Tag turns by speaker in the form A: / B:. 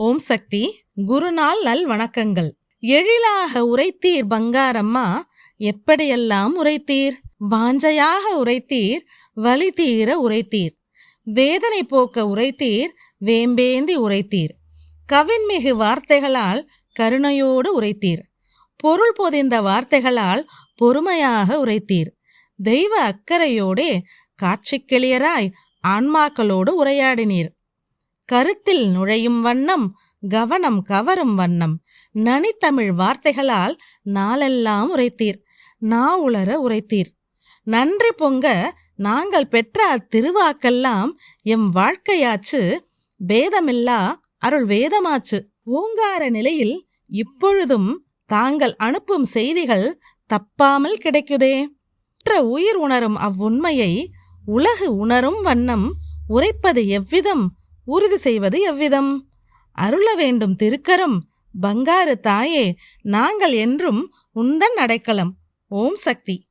A: ஓம் சக்தி குருநாள் நல் வணக்கங்கள் எழிலாக உரைத்தீர் பங்காரம்மா எப்படியெல்லாம் உரைத்தீர்? வாஞ்சையாக உரைத்தீர் வலி தீர உரைத்தீர். வேதனை போக்க உரைத்தீர் வேம்பேந்தி உரைத்தீர். கவின்மிகு வார்த்தைகளால் கருணையோடு உரைத்தீர். பொருள் பொதிந்த வார்த்தைகளால் பொறுமையாக உரைத்தீர். தெய்வ அக்கறையோடே காட்சிக்கெளியராய் ஆன்மாக்களோடு உரையாடினீர். கருத்தில் நுழையும் வண்ணம் கவனம் கவரும் வண்ணம். நனித்தமிழ் வார்த்தைகளால் நாளெல்லாம் உரைத்தீர் நா உளர உரைத்தீர். நன்றி பொங்க நாங்கள் பெற்ற அத்திருவாக்கெல்லாம் எம் வாழ்க்கையாச்சு பேதமில்லா அருள் வேதமாச்சு. ஓங்கார நிலையில் இப்பொழுதும் தாங்கள் அனுப்பும் செய்திகள் தப்பாமல் கிடைக்குதே. மற்ற உயிர் உணரும் அவ்வுண்மையை உலகு உணரும் வண்ணம் உரைப்பது எவ்விதம் உறுதி செய்வது எவ்விதம்? அருள வேண்டும் திருக்கரம். பங்காறு தாயே நாங்கள் என்றும் உந்தன் அடைக்கலம். ஓம் சக்தி.